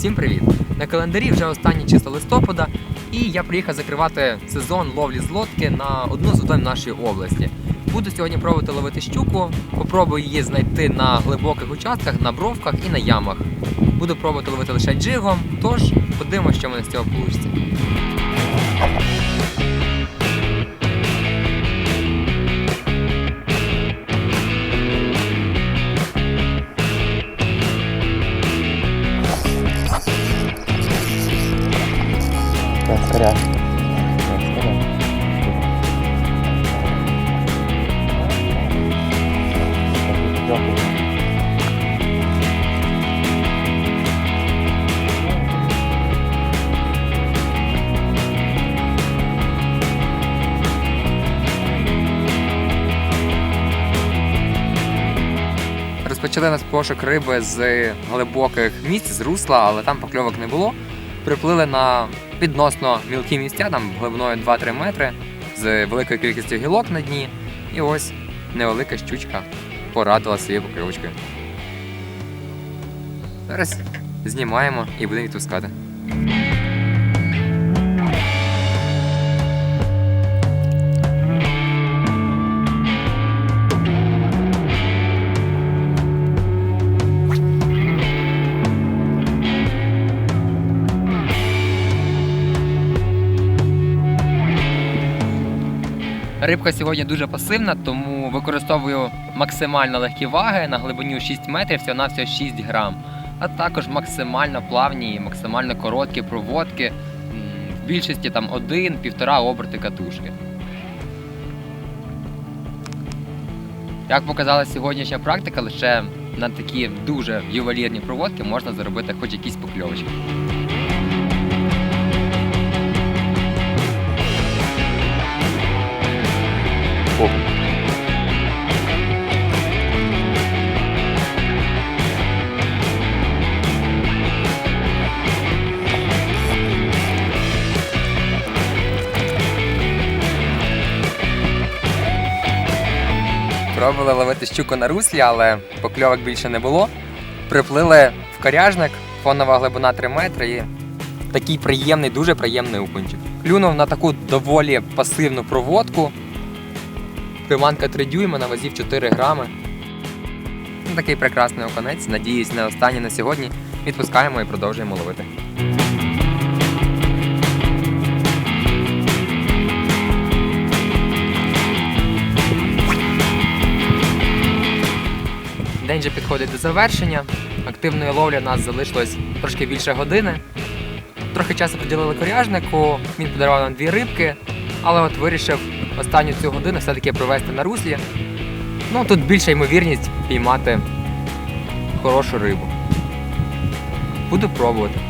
Всім привіт! На календарі вже останні числа листопада, і я приїхав закривати сезон ловлі з лодки на одну з водойм нашої області. Буду сьогодні пробувати ловити щуку, попробую її знайти на глибоких участках, на бровках і на ямах. Буду пробувати ловити лише джигом, тож подивимося, що мене з цього вийде. Розпочали нас пошук риби з глибоких місць, з русла, але там покльовок не було. Приплили на відносно мілкі місця, там глибиною 2-3 метри, з великою кількістю гілок на дні. І ось невелика щучка порадила своєю покривочкою. Зараз знімаємо і будемо відпускати. Рибка сьогодні дуже пасивна, тому використовую максимально легкі ваги на глибиню 6 метрів, всього на всього 6 грам. А також максимально плавні і максимально короткі проводки. В більшості там 1-1,5 оберти катушки. Як показала сьогоднішня практика, лише на такі дуже ювелірні проводки можна заробити хоч якісь покльовочки. Пробували ловити щуку на руслі, але покльовок більше не було. Приплили в коряжник, фонова глибина 3 метри і такий приємний, дуже приємний окунчик. Клюнув на таку доволі пасивну проводку. Приманка 3 дюйма на вазі в 4 грами. Ну, Такий прекрасний оконець. Надіюсь, не останній на сьогодні. Відпускаємо і продовжуємо ловити. День вже підходить до завершення. Активної ловлі у нас залишилось трошки більше години. Трохи часу приділили коряжнику, він подарував нам дві рибки, але от вирішив останню цю годину все-таки провести на руслі. Ну тут більша ймовірність піймати хорошу рибу. Буду пробувати.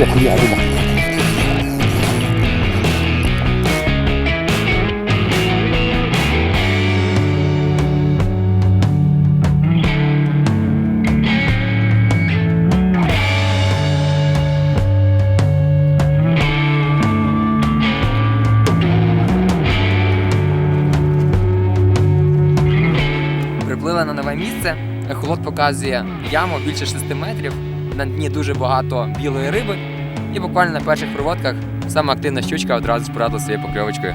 Ох, я. Приплили на нове місце. Ехолот показує яму більше 6 метрів. На дні дуже багато білої риби. І буквально на перших проводках сама активна щучка одразу ж своєю покльовочкою.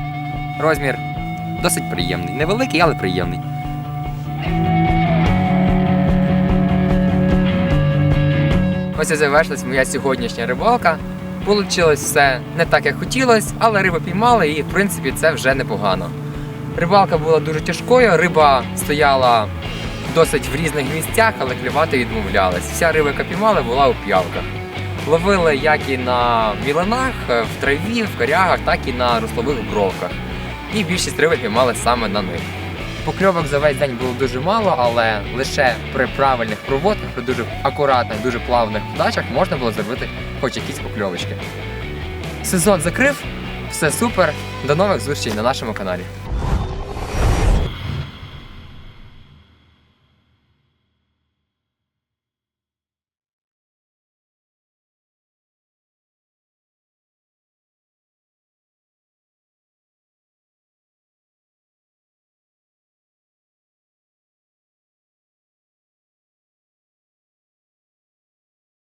Розмір досить приємний. Невеликий, але приємний. Ось і завершилась моя сьогоднішня рибалка. Получилось все не так, як хотілося, але рибу піймали і в принципі це вже непогано. Рибалка була дуже тяжкою, риба стояла досить в різних місцях, але клювати відмовлялась. Вся риба, яка піймали, була у п'явках. Ловили як і на мілинах, в траві, в корягах, так і на руслових бровках. І більшість риби піймали саме на них. Покльовок за весь день було дуже мало, але лише при правильних проводках, при дуже акуратних, дуже плавних подачах можна було зробити хоч якісь покльовочки. Сезон закрив, Все супер. До нових зустрічей на нашому каналі.